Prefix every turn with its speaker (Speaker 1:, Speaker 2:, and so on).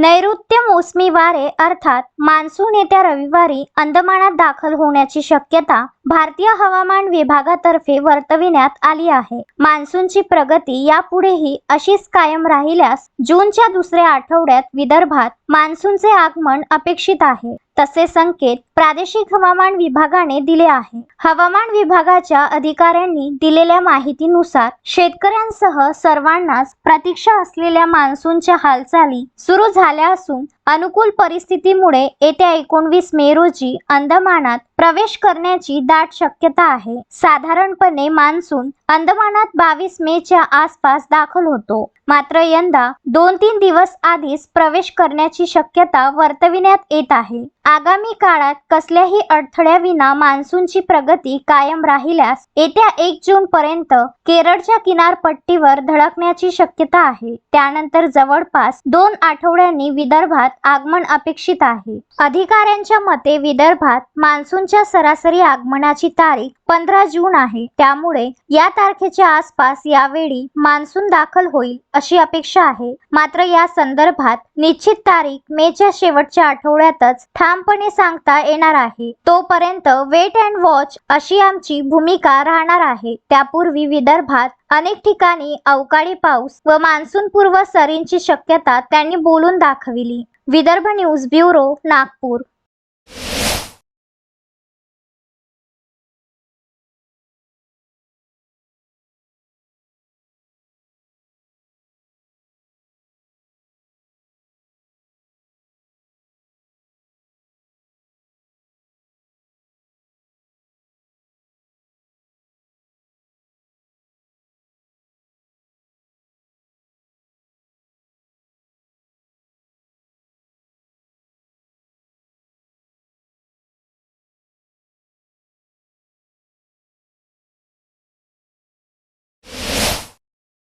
Speaker 1: नैऋत्य मोसमी वारे अर्थात मान्सून येत्या रविवारी अंदमानात दाखल होण्याची शक्यता भारतीय हवामान विभागातर्फे वर्तविण्यात आली आहे. मान्सूनची प्रगती यापुढेही अशीच कायम राहिल्यास जूनच्या दुसऱ्या आठवड्यात विदर्भात मान्सूनचे आगमन अपेक्षित आहे. तसे संकेत प्रादेशिक हवामान विभागाने दिले आहे. हवामान विभागाच्या अधिकाऱ्यांनी दिलेल्या माहितीनुसार शेतकऱ्यांसह सर्वांनाच प्रतीक्षा असलेल्या मान्सूनच्या हालचाली सुरू झाल्या असून अनुकूल परिस्थितीमुळे येत्या एकोणवीस मे रोजी अंदमानात प्रवेश करण्याची दाट शक्यता आहे. साधारणपणे मान्सून अंदमानात बावीस मे च्या आसपास दाखल होतो. मात्र यंदा दोन तीन दिवस आधीच प्रवेश करण्याची शक्यता वर्तविण्यात येत आहे. आगामी काळात कसल्याही अडथळ्याविना मान्सूनची प्रगती कायम राहिल्यास येत्या एक जून पर्यंत केरळच्या किनारपट्टीवर धडकण्याची शक्यता आहे. त्यानंतर जवळपास दोन आठवड्यांनी विदर्भात आगमन अपेक्षित आहे. अधिकाऱ्यांच्या मते विदर्भात मान्सूनच्या सरासरी आगमनाची तारीख पंधरा जून आहे. त्यामुळे या तारखेच्या आसपास यावेळी मान्सून दाखल होईल अशी अपेक्षा आहे. मात्र या संदर्भात निश्चित तारीख मेच्या शेवटच्या आठवड्यातच ठामपणे सांगता येणार आहे. तोपर्यंत वेट अँड वॉच अशी आमची भूमिका राहणार आहे. त्यापूर्वी विदर्भात अनेक ठिकाणी अवकाळी पाऊस व मान्सून पूर्व सरींची शक्यता त्यांनी बोलून दाखविली. Vidarbha news bureau Nagpur.